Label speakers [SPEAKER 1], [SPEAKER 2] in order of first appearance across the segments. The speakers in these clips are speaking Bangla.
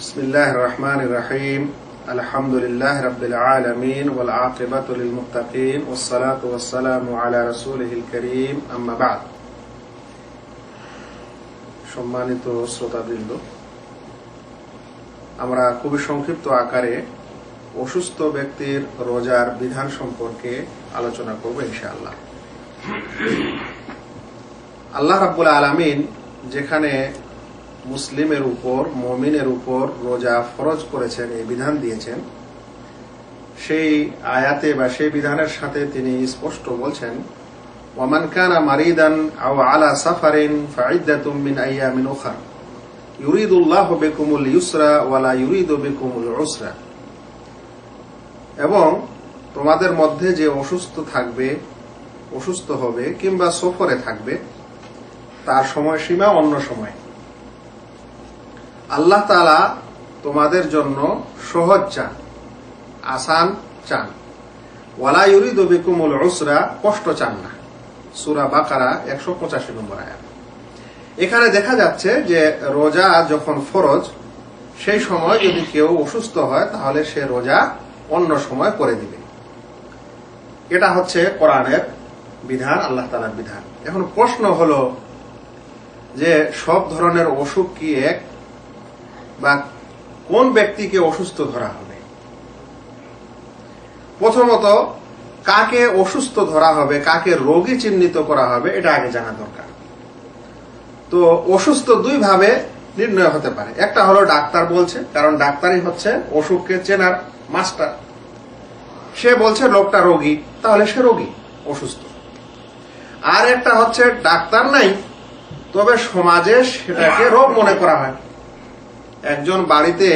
[SPEAKER 1] بسم الله الرحمن الرحيم الحمد لله رب العالمين والعاقبة للمتقين والصلاة والسلام على رسوله الكريم أما بعد সম্মানিত শ্রোতাবৃন্দ আমরা খুবই সংক্ষিপ্ত আকারে অসুস্থ ব্যক্তির রোজার বিধান সম্পর্কে আলোচনা করব ইনশাআল্লাহ আল্লাহ রাব্বুল আলামিন যেখানে মুসলিমের উপর, মমিনের উপর রোজা ফরজ করেছেন, এই বিধান দিয়েছেন। সেই আয়াতে বা সেই বিধানের সাথে তিনি স্পষ্ট বলছেন, ওয়ামান কানা মারিদান আও আলা সাফারিন ফাইদ্দাতুম মিন আইয়ামিন উখার। ইউরিদুল্লাহ বিকুমুল ইউসরা ওয়ালা ইউরিদু বিকুমুল উসরা। এবং তোমাদের মধ্যে যে অসুস্থ থাকবে, অসুস্থ হবে কিংবা সফরে থাকবে, তার সময়সীমা অন্য সময়। আল্লাহ তালা তোমাদের জন্য সহজ চান, আসান চান। ওয়ালা ইউরিদ বিকুমুল উসরা, কষ্ট চান না। সুরা বাকারা একশো পঁচাশি নম্বর আয়াত। এখানে দেখা যাচ্ছে যে রোজা যখন ফরজ, সেই সময় যদি কেউ অসুস্থ হয়, তাহলে সে রোজা অন্য সময় করে দিবে। এটা হচ্ছে কোরআনের বিধান, আল্লাহ তালার বিধান। এখন প্রশ্ন হলো যে সব ধরনের অসুখ কি এক? বা কোন ব্যক্তিকে অসুস্থ ধরা হবে? প্রথমত, কাকে অসুস্থ ধরা হবে, কাকে রোগী চিহ্নিত করা হবে, এটা আগে জানা দরকার। তো অসুস্থ দুই ভাবে নির্ণয় হতে পারে। একটা হলো ডাক্তার বলছে, কারণ ডাক্তারই হচ্ছে অসুখকে চেনার মাস্টার। সে বলছে, লোকটা রোগী, তাহলে সে রোগী, অসুস্থ। আর একটা হচ্ছে, ডাক্তার নাই, তবে সমাজে সেটাকে রোগ মনে করা হয়। একজন বাড়িতে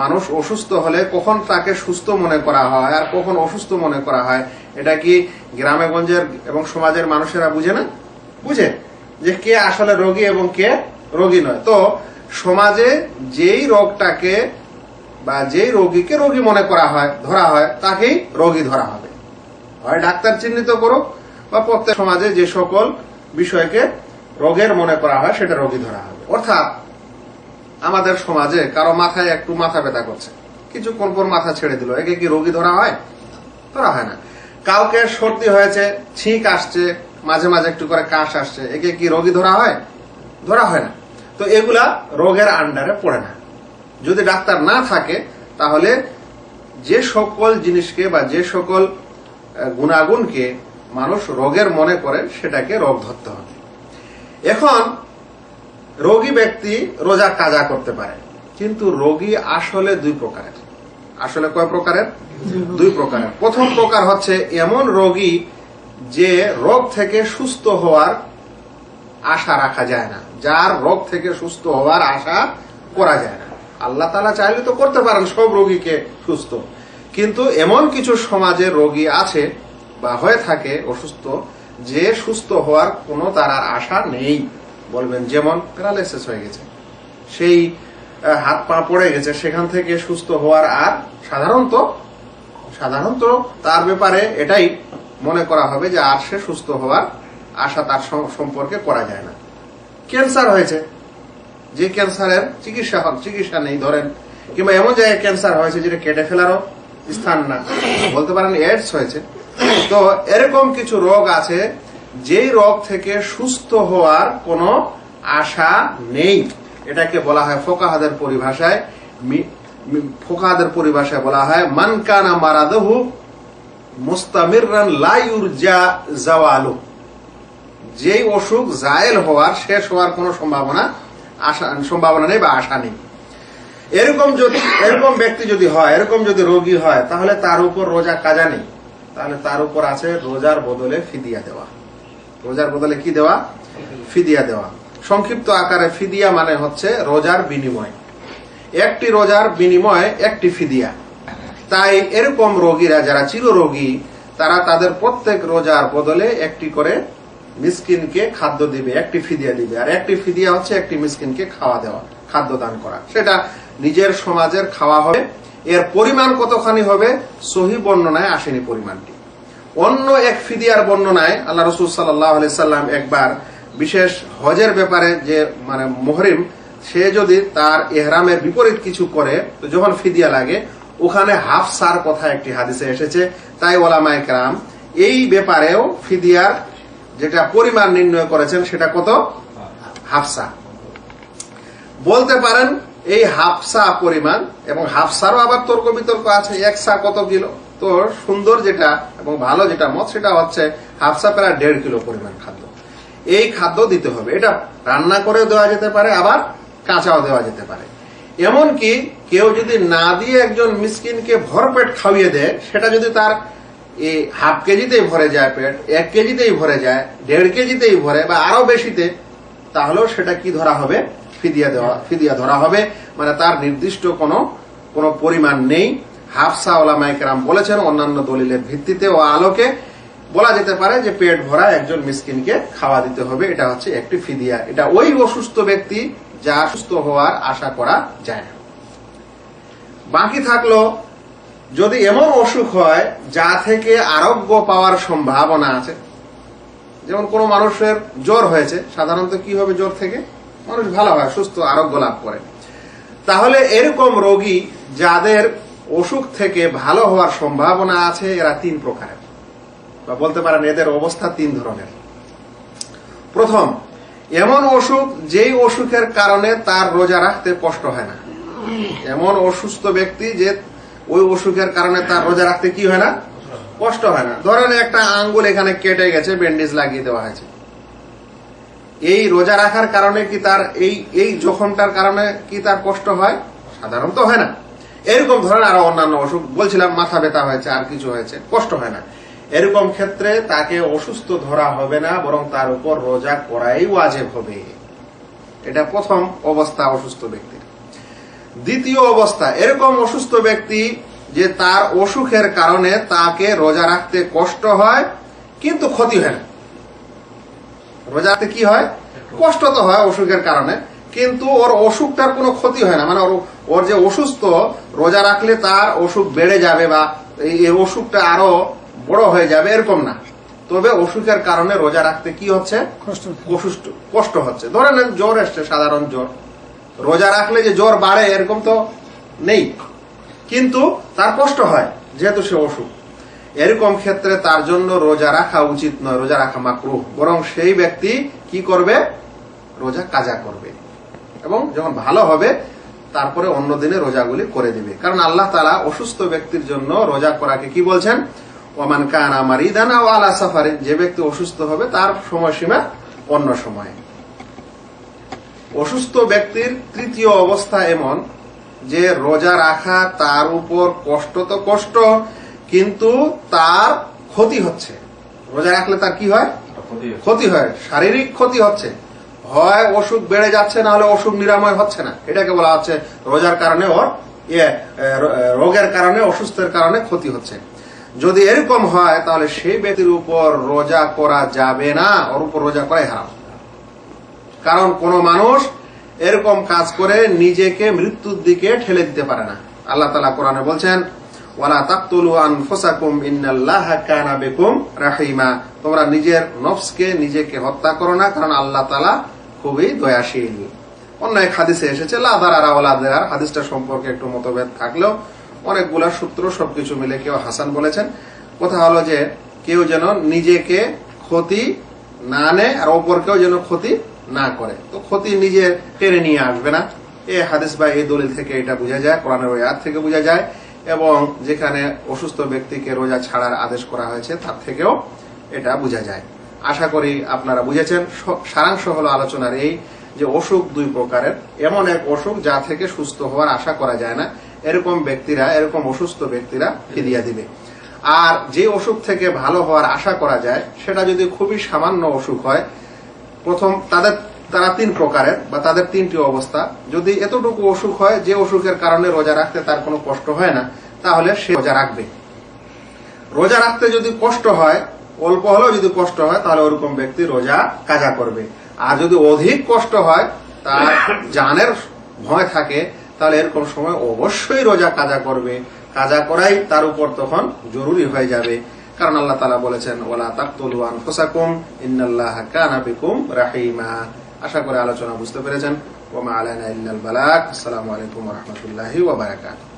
[SPEAKER 1] মানুষ অসুস্থ হলে কখন তাকে সুস্থ মনে করা হয় আর কখন অসুস্থ মনে করা হয়, এটা কি গ্রামে গঞ্জের এবং সমাজের মানুষেরা বুঝে না? বুঝে যে কে আসলে রোগী এবং কে রোগী নয়। তো সমাজে যেই রোগটাকে বা যেই রোগীকে রোগী মনে করা হয়, ধরা হয়, তাকেই রোগী ধরা হবে। হয় ডাক্তার চিহ্নিত করুক বা প্রত্যেক সমাজে যে সকল বিষয়কে রোগের মনে করা হয়, সেটা রোগী ধরা হবে। অর্থাৎ আমাদের সমাজে কারও মাথায় একটু মাথা ব্যথা করছে। কিছুক্ষণ পর মাথা ছেড়ে দিল। একে কি রোগী ধরা হয়? ধরা হয় না। কাউকে সর্দি হয়েছে, ছিঁক আসছে, মাঝে মাঝে একটু করে কাশ আসছে, একে কি রোগী ধরা হয়? ধরা হয় না। তো এগুলা রোগের আন্ডারে পড়ে না। যদি ডাক্তার না থাকে, তাহলে যে সকল জিনিসকে বা যে সকল গুণাগুণকে মানুষ রোগের মনে করে, সেটাকে রোগ ধরতে হবে। এখন রোগী ব্যক্তি রোজা কাজা করতে পারে। কিন্তু রোগী আসলে দুই প্রকারের। আসলে কয় প্রকারের? দুই প্রকারের। প্রথম প্রকার হচ্ছে এমন রোগী যে রোগ থেকে সুস্থ হওয়ার আশা রাখা যায় না। যার রোগ থেকে সুস্থ হওয়ার আশা করা যায় না। আল্লাহ তালা চাইলে তো করতে পারেন সব রোগীকে সুস্থ। কিন্তু এমন কিছু সমাজে রোগী আছে বা হয়ে থাকে অসুস্থ যে সুস্থ হওয়ার কোনো তার আশা নেই। বলবেন, যেমন প্যারালাইসিস হয়ে গেছে। সেই হাত পা পড়ে গেছে, সেখান থেকে সুস্থ হওয়ার আর সাধারণত সাধারণত তার ব্যাপারে এটাই মনে করা হবে যে আর সে সুস্থ হওয়ার আশা তার সম- সম্পর্কে করা যায় না। ক্যান্সার হয়েছে। যে ক্যান্সারের চিকিৎসা চিকিৎসা নেই, ধরেন। কিংবা এমন জায়গায় ক্যান্সার হয়েছে যেটা কেটে ফেলারও স্থান না। বলতে পারেন এডস হয়েছে। তো এরকম কিছু রোগ আছে যেই রোগ থেকে সুস্থ হওয়ার কোনো আশা নেই। এটাকে বলা হয় ফোকাহাদের পরিভাষায়। ফোকাহাদের পরিভাষায় বলা হয় মানকানা মারাদহু মুস্তামিরান যেই অসুখ জায়েল হওয়ার, শেষ হওয়ার কোনো সম্ভাবনা, আশা, সম্ভাবনা নেই বা আশা নেই। এরকম যদি, এরকম ব্যক্তি যদি হয়, এরকম যদি রোগী হয়, তাহলে তার উপর রোজা কাজা নেই। তাহলে তার উপর আছে রোজার বদলে ফিদিয়া দেওয়া। রোজার বদলে কি দেওয়া? ফিদিয়া দেওয়া। সংক্ষিপ্ত আকারে ফিদিয়া মানে হচ্ছে রোজার বিনিময়। একটি রোজার বিনিময়ে একটি ফিদিয়া। তাই এরকম রোগীরা, যারা চিররোগী, তারা তাদের প্রত্যেক রোজার বদলে একটি করে মিসকিনকে খাদ্য দিবে, একটি ফিদিয়া দিবে। আর একটি ফিদিয়া হচ্ছে একটি মিসকিনকে খাওয়া দেওয়া, খাদ্য দান করা। সেটা নিজের সমাজের খাওয়া হবে। এর পরিমাণ কতখানি হবে? সহি বর্ণনায় আসেনি পরিমাণটি। অন্য এক ফিদিয়ার বর্ণনায় আল্লাহ রসুল সাল্লাম একবার বিশেষ হজের ব্যাপারে যে মানে মোহরিম, সে যদি তার এহরামের বিপরীত কিছু করে, তো যখন ফিদিয়া লাগে, ওখানে হাফ সার কথা একটি হাদিসে এসেছে। তাই ওলামায় কেরাম, এই ব্যাপারেও ফিদিয়ার যেটা পরিমাণ নির্ণয় করেছেন, সেটা কত? হাফসা বলতে পারেন, এই হাফসা পরিমাণ এবং হাফসারও আবার তর্ক বিতর্ক আছে, এক সা কত কিলো তো সুন্দর যেটা এবং ভালো যেটা মত সেটা হচ্ছে হাফসা প্রায় দেড় কিলো পরিমাণ খাদ্য। এই খাদ্য দিতে হবে। এটা রান্না করে দেওয়া যেতে পারে, আবার কাঁচাও দেওয়া যেতে পারে। এমনকি কেউ যদি না দিয়ে একজন মিসকিনকে ভরপেট খাওয়িয়ে দেয়, সেটা যদি তার এই হাফ কেজিতেই ভরে যায় পেট, এক কেজিতেই ভরে যায়, দেড় কেজিতেই ভরে বা আরও বেশিতে, তাহলেও সেটা কি ধরা হবে? ফিদিয়া দেওয়া, ফিদিয়া ধরা হবে। মানে তার নির্দিষ্ট কোনো কোনো পরিমাণ নেই। হাফসা ওলামাইকেরাম বলেছেন, অন্যান্য দলিলের ভিত্তিতে ও আলোকে বলা যেতে পারে যে পেট ভরা একজন মিসকিনকে খাওয়া দিতে হবে। এটা হচ্ছে একটি ফিদিয়া। এটা ওই অসুস্থ ব্যক্তি যা সুস্থ হওয়ার আশা করা যায় না। বাকি থাকল, যদি এমন অসুখ হয় যা থেকে আরোগ্য পাওয়ার সম্ভাবনা আছে, যেমন কোনো মানুষের জ্বর হয়েছে, সাধারণত কি হবে জ্বর থেকে? মানুষ ভালো হয়, সুস্থ, আরোগ্য লাভ করে। তাহলে এরকম রোগী যাদের অসুখ থেকে ভালো হওয়ার সম্ভাবনা আছে, এরা তিন প্রকারের। বা বলতে পারেন এদের অবস্থা তিন ধরনের। প্রথম, এমন অসুখ যেই অসুখের কারণে তার রোজা রাখতে কষ্ট হয় না। এমন অসুস্থ ব্যক্তি যে ওই অসুখের কারণে তার রোজা রাখতে কি হয় না? কষ্ট হয় না। ধরেন একটা আঙ্গুল এখানে কেটে গেছে, ব্যান্ডেজ লাগিয়ে দেওয়া হয়েছে। এই রোজা রাখার কারণে কি তার এই এই জখমটার কারণে কি তার কষ্ট হয়? সাধারণত হয় না। এরকম ধরনের আরও অন্যান্য অসুখ বলছিলাম মাথা ব্যথা হয়েছে, আর কিছু হয়েছে, কষ্ট হয় না। এরকম ক্ষেত্রে তাকে অসুস্থ ধরা হবে না, বরং তার উপর রোজা করাই ওয়াজেব হবে। এটা প্রথম অবস্থা অসুস্থ ব্যক্তির। দ্বিতীয় অবস্থা, এরকম অসুস্থ ব্যক্তি যে তার অসুখের কারণে তাকে রোজা রাখতে কষ্ট হয়, কিন্তু ক্ষতি হয় না। রোজা রাখতে কি হয়? কষ্ট তো হয় অসুখের কারণে। কিন্তু ওর অসুখটার কোনো ক্ষতি হয় না। মানে ওর ওর যে অসুস্থ রোজা রাখলে তার অসুখ বেড়ে যাবে বা এই অসুখটা আরও বড় হয়ে যাবে এরকম না। তবে অসুখের কারণে রোজা রাখতে কি হচ্ছে?
[SPEAKER 2] কষ্ট
[SPEAKER 1] অসুস্থ কষ্ট হচ্ছে। ধরে নেন জ্বর এসছে সাধারণ জ্বর। রোজা রাখলে যে জ্বর বাড়ে এরকম তো নেই। কিন্তু তার কষ্ট হয় যেহেতু সে অসুখ। এরকম ক্ষেত্রে তার জন্য রোজা রাখা উচিত নয় রোজা রাখা মাকরুহ। বরং সেই ব্যক্তি কি করবে? রোজা কাজা করবে। এবং যখন ভালো হবে তারপরে অন্য দিনে রোজাগুলি করে দিবে। কারণ আল্লাহ তালা অসুস্থ ব্যক্তির জন্য রোজা করাকে কি বলছেন? ওমান কানা মারিদানা ও আলা সাফারে যে ব্যক্তি অসুস্থ হবে তার সময়সীমা অন্য সময়ে। অসুস্থ ব্যক্তির তৃতীয় অবস্থা এমন যে রোজা রাখা তার উপর কষ্ট তো কষ্ট কিন্তু তার ক্ষতি হচ্ছে। রোজা রাখলে তার কি হয়? ক্ষতি হয় শারীরিক ক্ষতি হচ্ছে। হয় অসুখ বেড়ে যাচ্ছে না হলে অসুখ নিরাময় হচ্ছে না। এটাকে বলা হচ্ছে রোজার কারণে ওর ইয়ে রোগের কারণে, অসুস্থের কারণে ক্ষতি হচ্ছে। যদি এরকম হয়, তাহলে সেই ব্যক্তির উপর রোজা করা যাবে না। ওর উপর রোজা করাই হারাম। কারণ কোন মানুষ এরকম কাজ করে নিজেকে মৃত্যুর দিকে ঠেলে দিতে পারে না। আল্লাহ তালা কোরআনে বলছেন, ওয়ালা তাকতুলু আনফুসাকুম, ইন্নাল্লাহা কানা বিকুম রাহিমা। তোমরা নিজের নফসকে নিজেকে হত্যা করো না, কারণ আল্লাহ তালা খুবই দয়াশীল। অন্য এক হাদিসে এসেছে আর হাদিসটা সম্পর্কে একটু মতভেদ থাকলেও অনেকগুলা সূত্র সবকিছু মিলে কেউ হাসান বলেছেন। কথা হলো যে, কেউ যেন নিজেকে ক্ষতি না নেয় আর অপরকেও যেন ক্ষতি না করে। তো ক্ষতি নিজে টেনে নিয়ে আসবে না। এই হাদিস বা এই দলিল থেকে এটা বোঝা যায়, কোরআনের আয়াত থেকে বোঝা যায়। এবং যেখানে অসুস্থ ব্যক্তিকে রোজা ছাড়ার আদেশ করা হয়েছে, তার থেকেও এটা বোঝা যায়। আশা করি আপনারা বুঝেছেন। সারাংশ হলো আলোচনার এই যে অসুখ দুই প্রকারের। এমন এক অসুখ যা থেকে সুস্থ হওয়ার আশা করা যায় না। এরকম ব্যক্তিরা, এরকম অসুস্থ ব্যক্তিরা ফিরিয়া দিবে। আর যে অসুখ থেকে ভালো হওয়ার আশা করা যায়, সেটা যদি খুবই সামান্য অসুখ হয়, প্রথম তাদের, তারা তিন প্রকারের বা তাদের তিনটি অবস্থা। যদি এতটুকু অসুখ হয়, যে অসুখের কারণে রোজা রাখতে তার কোনো কষ্ট হয় না, তাহলে সে রোজা রাখবে। রোজা রাখতে যদি কষ্ট হয় অল্প হলেও যদি কষ্ট হয়, তাহলে ওরকম ব্যক্তি রোজা কাজা করবে। আর যদি অধিক কষ্ট হয়, তার জানের ভয় থাকে, তাহলে এরকম সময় অবশ্যই রোজা কাজা করবে। কাজা করাই তার উপর তখন জরুরি হয়ে যাবে। কারণ আল্লাহ তালা বলেছেন ওলা তাকতুলু আনফুসাকুম, ইন্নাল্লাহ কানা বিকুম রাহিমা। আশা করে আলোচনা বুঝতে পেরেছেন। ওমা আলাইনা ইল্লাল বালাক আসসালামু আলাইকুম রহমতুল্লাহি ওবরাকাতুহ